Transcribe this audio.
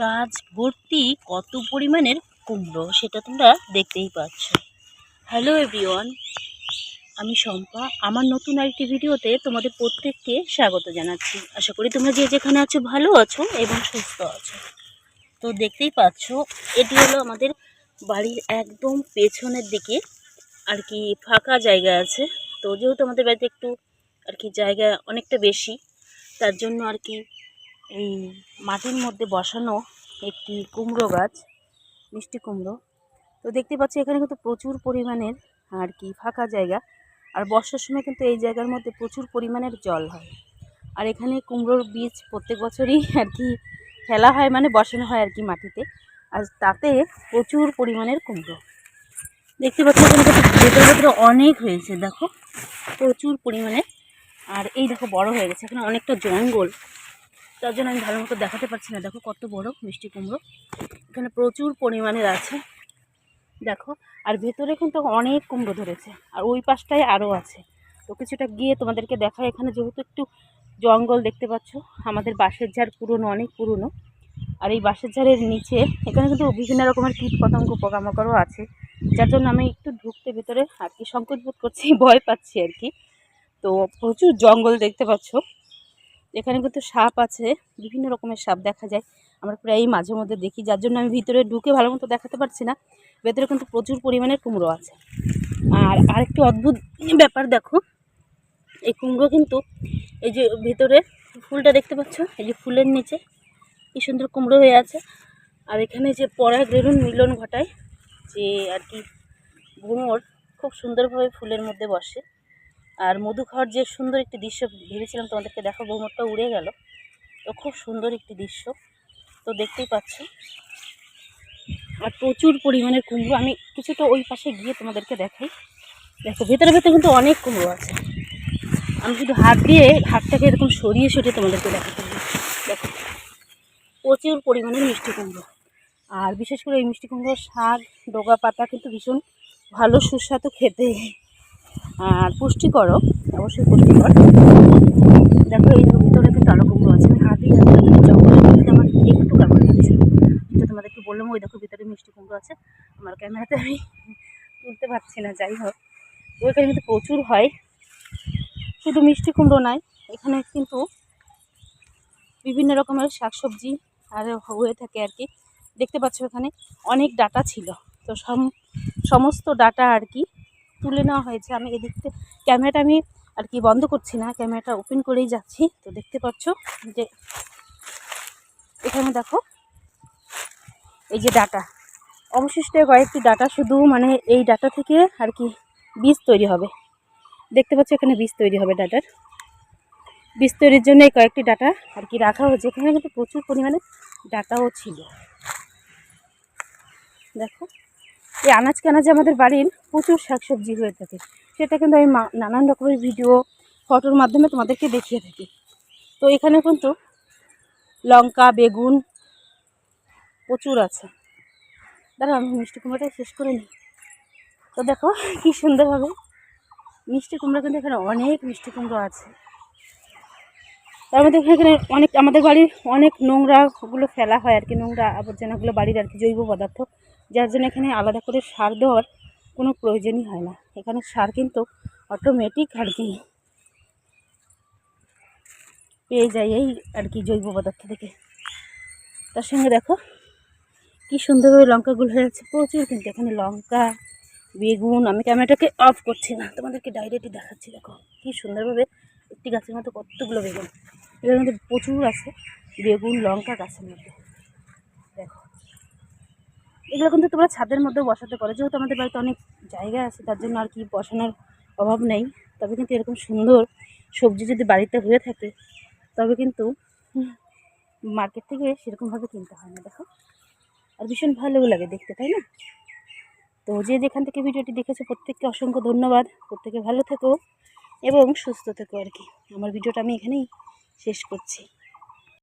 গাছ ভর্তি কত পরিমাণের কুমড়ো সেটা তোমরা দেখতেই পাচ্ছ। হ্যালো এভরিওয়ান আমি শম্পা। আমার নতুন আরেকটি ভিডিওতে তোমাদের প্রত্যেককে স্বাগত জানাচ্ছি। আশা করি তোমরা যে যেখানে আছো ভালো আছো এবং সুস্থ আছো। তো দেখতেই পাচ্ছ, এটি হলো আমাদের বাড়ির একদম পেছনের দিকে আর কি ফাঁকা জায়গা আছে। তো যেহেতু আমাদের বাড়িতে একটু আর কি জায়গা অনেকটা বেশি, তার জন্য আর কি এই মাটির মধ্যে বসানো একটি কুমড়ো গাছ, মিষ্টি কুমড়ো। তো দেখতে পাচ্ছি এখানে কিন্তু প্রচুর পরিমাণের আর কি ফাঁকা জায়গা। আর বর্ষার সময় কিন্তু এই জায়গার মধ্যে প্রচুর পরিমাণের জল হয়। আর এখানে কুমড়োর বীজ প্রত্যেক বছরই আর কি ফেলা হয় মানে বসানো হয় আর কি মাটিতে। আর তাতে প্রচুর পরিমাণের কুমড়ো। দেখতে পাচ্ছি এখানে ভেতরে ভেতরে অনেক হয়েছে, দেখো। প্রচুর পরিমাণে। আর এই দেখো বড় হয়ে গেছে, এখানে অনেকটা জঙ্গল। তার জন্য আমি ভালো মতো দেখাতে পারছি না। দেখো কত বড় মিষ্টি কুমড়ো। এখানে প্রচুর পরিমাণের আছে। দেখো, আর ভেতরে কিন্তু অনেক কুমড়ো ধরেছে। আর ওই পাশটায় আরও আছে। তো কিছুটা গিয়ে তোমাদেরকে দেখায় এখানে যেহেতু একটু জঙ্গল দেখতে পাচ্ছ, আমাদের বাঁশের ঝাড় পুরনো, অনেক পুরনো। আর এই বাঁশের ঝাড়ের নিচে এখানে কিন্তু বিভিন্ন রকমের কীট পতঙ্গ পোকামাকড়ও আছে। যার জন্য আমি একটু ঢুকতে ভিতরে আর কি সংকোচ বোধ করছি, ভয় পাচ্ছি আর কি। তো প্রচুর জঙ্গল দেখতে পাচ্ছ। এখানে কিন্তু সাপ আছে, বিভিন্ন রকমের সাপ দেখা যায়। আমরা প্রায়ই মাঝে মধ্যে দেখি, যার জন্য আমি ভিতরে ঢুকে ভালো মতো দেখাতে পারছি না। ভেতরে কিন্তু প্রচুর পরিমাণের কুমড়ো আছে। আর আরেকটি অদ্ভুত ব্যাপার দেখো, এই কুমড়ো কিন্তু এই যে ভেতরে ফুলটা দেখতে পাচ্ছ, এই যে ফুলের নিচে, কি সুন্দর কুমড়ো হয়ে আছে। আর এখানে যে পরাগ রেণুর মিলন ঘটায়, যে আর কি ভ্রমর খুব সুন্দরভাবে ফুলের মধ্যে বসে। আর মধু খাওয়ার যে সুন্দর একটি দৃশ্য ভেবেছিলাম তোমাদেরকে দেখো ভ্রমরটা উড়ে গেল। তো খুব সুন্দর একটি দৃশ্য। তো দেখতেই পাচ্ছ। আর প্রচুর পরিমাণের কুমড়ো। আমি কিছুটা ওই পাশে গিয়ে তোমাদেরকে দেখাই। দেখো, ভেতরে ভেতরে কিন্তু অনেক কুমড়ো আছে। আমি শুধু হাত দিয়ে হাতটাকে এরকম সরিয়ে সরিয়ে তোমাদেরকে দেখাতে দেখো, প্রচুর পরিমাণে মিষ্টি কুমড়ো। আর বিশেষ করে এই মিষ্টি কুমড়োর শাক, ডোগা পাতা কিন্তু ভীষণ ভালো সুস্বাদু খেতে। আর পুষ্টিকরও অবশ্যই পুষ্টিকর। দেখো, এই ভিতরে কিন্তু আরও কুমড়ো আছে। আমি হাতেই আমার একটু কেমন লাগছে। এটা তোমাদেরকে বললাম, ওই দেখো ভিতরে মিষ্টি কুমড়ো আছে। আমার ক্যামেরাতে আমি তুলতে পারছি না, যাই হোক। ওইখানে কিন্তু প্রচুর হয়। শুধু মিষ্টি কুমড়ো নয় এখানে কিন্তু বিভিন্ন রকমের শাকসবজি আর হয়ে থাকে আর কি। দেখতে পাচ্ছ এখানে অনেক ডাটা ছিল। তো সম, সমস্ত ডাটা আর কি তুলে নেওয়া হয়েছে। আমি এদিক থেকে ক্যামেরাটা আমি আর কি বন্ধ করছি না, ক্যামেরাটা ওপেন করেই যাচ্ছি। তো দেখতে পাচ্ছ যে এখানে দেখো, এই যে ডাটা। অবশিষ্ট কয়েকটি ডাটা, শুধু মানে এই ডাটা থেকে আর কি বীজ তৈরি হবে। দেখতে পাচ্ছ এখানে বীজ তৈরি হবে ডাটার। বীজ তৈরির জন্য এই কয়েকটি ডাটা আর কি রাখা হয়েছে। এখানে কিন্তু প্রচুর পরিমাণে ডাটাও ছিল। দেখো। এই আনাজ কানাজে আমাদের বাড়ির প্রচুর শাকসবজি হয়ে থাকে। সেটা কিন্তু আমি নানান রকমের ভিডিও ফটোর মাধ্যমে তোমাদেরকে দেখিয়ে থাকি। তো এখানে কিন্তু লঙ্কা, বেগুন প্রচুর আছে। দাঁড়া আমি মিষ্টি কুমড়োটা শেষ করে নিই। তো দেখো কী সুন্দরভাবে মিষ্টি কুমড়ো কিন্তু এখানে অনেক মিষ্টি কুমড়ো আছে। তার মধ্যে এখানে অনেক আমাদের বাড়ির অনেক নোংরাগুলো ফেলা হয় আর কি, নোংরা আবর্জনাগুলো বাড়ির আর কি জৈব পদার্থ। যার জন্য এখানে আলাদা করে সার দেওয়ার কোনো প্রয়োজনই হয় না। এখানে সার কিন্তু অটোমেটিক আর কি পেয়ে যায় এই আর কি জৈব পদার্থ থেকে। তার সঙ্গে দেখো কি সুন্দরভাবে লঙ্কাগুলো হয়ে যাচ্ছে, প্রচুর কিন্তু এখানে লঙ্কা, বেগুন, আমি ক্যামেরাটাকে অফ করছি না, তোমাদেরকে ডাইরেক্টই দেখাচ্ছি, দেখো কি সুন্দরভাবে একটি গাছের মধ্যে কতগুলো বেগুন। এর মধ্যে প্রচুর আছে, বেগুন, লঙ্কা গাছের মধ্যে। এগুলো কিন্তু তোমরা ছাদের মধ্যেও বসাতে পারো। যেহেতু আমাদের বাড়িতে অনেক জায়গা আছে, তার জন্য আর কি বসানোর অভাব নেই। তবে কিন্তু এরকম সুন্দর সবজি যদি বাড়িতে হয়ে থাকে, তবে কিন্তু মার্কেট থেকে সেরকমভাবে কিনতে হয় না, দেখো। আর ভীষণ ভালোও লাগে দেখতে, তাই না? তো যে যেখান থেকে ভিডিওটি দেখেছ, প্রত্যেককে অসংখ্য ধন্যবাদ। প্রত্যেকে ভালো থেকো এবং সুস্থ থেকো আর কি। আমার ভিডিওটা আমি এখানেই শেষ করছি।